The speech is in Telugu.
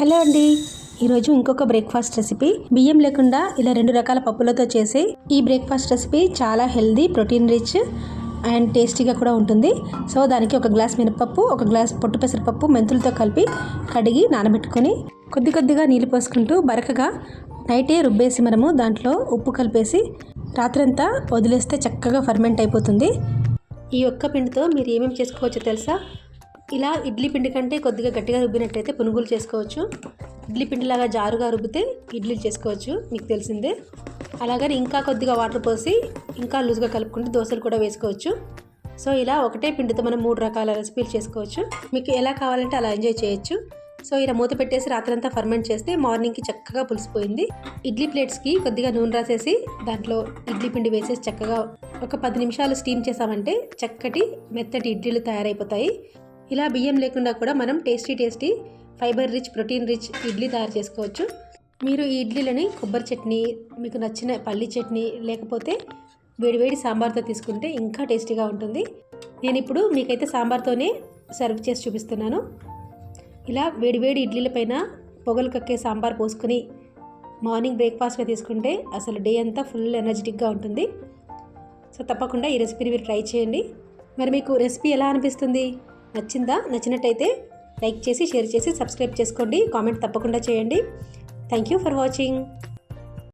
హలో అండి. ఈరోజు ఇంకొక బ్రేక్ఫాస్ట్ రెసిపీ. బియ్యం లేకుండా ఇలా రెండు రకాల పప్పులతో చేసే ఈ బ్రేక్ఫాస్ట్ రెసిపీ చాలా హెల్దీ ప్రోటీన్ రిచ్ అండ్ టేస్టీగా కూడా ఉంటుంది. సో దానికి ఒక గ్లాస్ మినపప్పు ఒక గ్లాస్ పొట్టు పెసరపప్పు మెంతులతో కలిపి కడిగి నానబెట్టుకొని కొద్ది కొద్దిగా నీళ్ళు పోసుకుంటూ బరకగా నైటే రుబ్బేసి మనము దాంట్లో ఉప్పు కలిపేసి రాత్రంతా వదిలేస్తే చక్కగా ఫర్మెంట్ అయిపోతుంది. ఈ ఒక్క పిండితో మీరు ఏమేమి చేసుకోవచ్చో తెలుసా? ఇలా ఇడ్లీ పిండి కంటే కొద్దిగా గట్టిగా రుబ్బినట్టయితే పునుగులు చేసుకోవచ్చు. ఇడ్లీ పిండిలాగా జారుగా రుబ్బితే ఇడ్లీలు చేసుకోవచ్చు మీకు తెలిసిందే. అలాగని ఇంకా కొద్దిగా వాటర్ పోసి ఇంకా లూజ్గా కలుపుకుంటే దోశలు కూడా వేసుకోవచ్చు. సో ఇలా ఒకటే పిండితో మనం మూడు రకాల రెసిపీలు చేసుకోవచ్చు. మీకు ఎలా కావాలంటే అలా ఎంజాయ్ చేయొచ్చు. సో ఇలా మూత పెట్టేసి రాత్రంతా ఫర్మెంట్ చేస్తే మార్నింగ్కి చక్కగా పులిసిపోయింది. ఇడ్లీ ప్లేట్స్కి కొద్దిగా నూనె రాసేసి దాంట్లో ఇడ్లీ పిండి వేసేసి చక్కగా ఒక పది నిమిషాలు స్టీమ్ చేసామంటే చక్కటి మెత్తటి ఇడ్లీలు తయారైపోతాయి. ఇలా బియ్యం లేకుండా కూడా మనం tasty tasty fibre rich protein rich idli తయారు చేసుకోవచ్చు. మీరు ఈ ఇడ్లీలని కొబ్బరి చట్నీ మీకు నచ్చిన పల్లి చట్నీ లేకపోతే వేడివేడి సాంబార్తో తీసుకుంటే ఇంకా టేస్టీగా ఉంటుంది. నేను ఇప్పుడు మీకైతే సాంబార్తోనే సర్వ్ చేసి చూపిస్తున్నాను. ఇలా వేడివేడి ఇడ్లీల పైన పొగలు కక్కే సాంబార్ పోసుకొని మార్నింగ్ బ్రేక్ఫాస్ట్గా తీసుకుంటే అసలు డే అంతా ఫుల్ ఎనర్జెటిక్గా ఉంటుంది. సో తప్పకుండా ఈ రెసిపీని మీరు ట్రై చేయండి. మరి మీకు రెసిపీ ఎలా అనిపిస్తుంది? నచ్చిందా నచ్చినట్టయితే లైక్ చేసి షేర్ చేసి సబ్స్క్రైబ్ చేసుకోండి. కామెంట్ తప్పకుండా చేయండి. Thank you for watching